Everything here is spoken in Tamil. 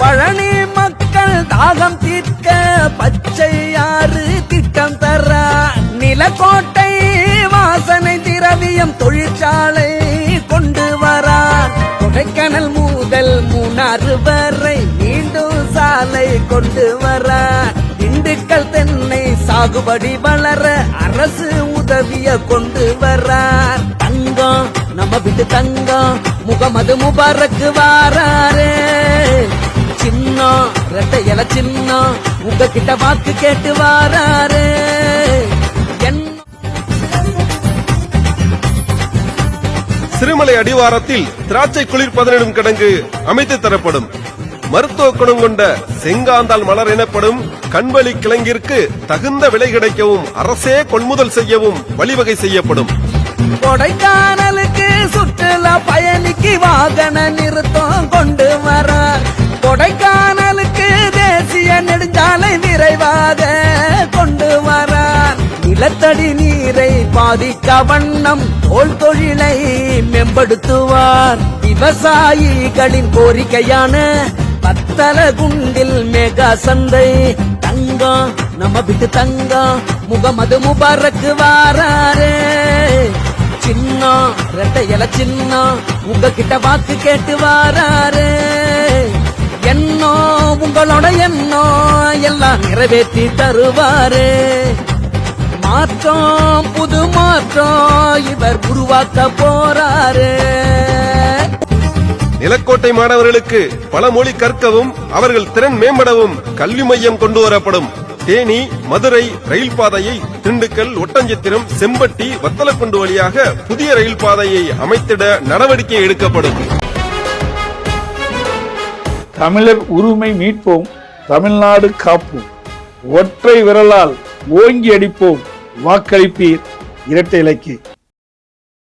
பழனி மக்கள் தாகம் தீர்க்க பச்சையாறு திட்டம் தர நிலக்கோட்டை வாசனை திரவியம் தொழிற்சாலை கொண்டு வரா கொடைக்கானல் முதல் மூணாறு வரை மீண்டும் சாலை கொண்டு வரார் திண்டுக்கல் தென்னை சாகுபடி வளர அரசு உதவிய கொண்டு வரார் தங்கம் நம்ம வீட்டு தங்கம். முகமது முபாரக்கு வாராரே. சின்னம் ரெட்டை இல சின்னம் உங்ககிட்ட வாக்கு கேட்டு வாராரே. சிறுமலை அடிவாரத்தில் திராட்சை குளிர்பதனிடும் கிடங்கு அமைத்து தரப்படும். மருத்துவ குணம் கொண்ட செங்காந்தாள் மலர் எனப்படும் கண்வழி கிழங்கிற்கு தகுந்த விலை கிடைக்கவும் அரசே கொள்முதல் செய்யவும் வழிவகை செய்யப்படும். கொடைக்கானலுக்கு சுற்றுலா பயணிக்கு வாகன நிறுத்தம் கொண்டு வர. கொடைக்கானலுக்கு தேசிய நெடுஞ்சாலை விரைவாக கொண்டு வரார் நிலத்தடி நீரை பாதிக்க வண்ணம் தோல் தொழிலை மேம்படுத்துவார். விவசாயிகளின் கோரிக்கையான பத்தல குண்டில் மேகா சந்தை. தங்கம் நம்ம விட்டு தங்கம் முகமது முபாரக்கு வாரார். எல சின்னம் உங்ககிட்ட வாக்கு கேட்டு வாராரு. என்னோ உங்களோட எண்ணோ எல்லாம் நிறைவேற்றி தருவாரு. மாற்றம் புது மாற்றம் இவர் உருவாக்க போறாரு. நிலக்கோட்டை மாணவர்களுக்கு பல மொழி கற்கவும் அவர்கள் திறன் மேம்படவும் கல்வி மையம் கொண்டு வரப்படும். தேனி மதுரை ரயில் பாதையை திண்டுக்கல் ஒட்டஞ்சத்திரம் செம்பட்டி வத்தலக்குண்டு வழியாக புதிய ரயில் பாதையை அமைத்திட நடவடிக்கை எடுக்கப்படும். தமிழர் உரிமை மீட்போம் தமிழ்நாடு காப்போம். ஒற்றை விரலால் ஓங்கி அடிப்போம். வாக்களிப்பீர் இரட்டை இலக்கிய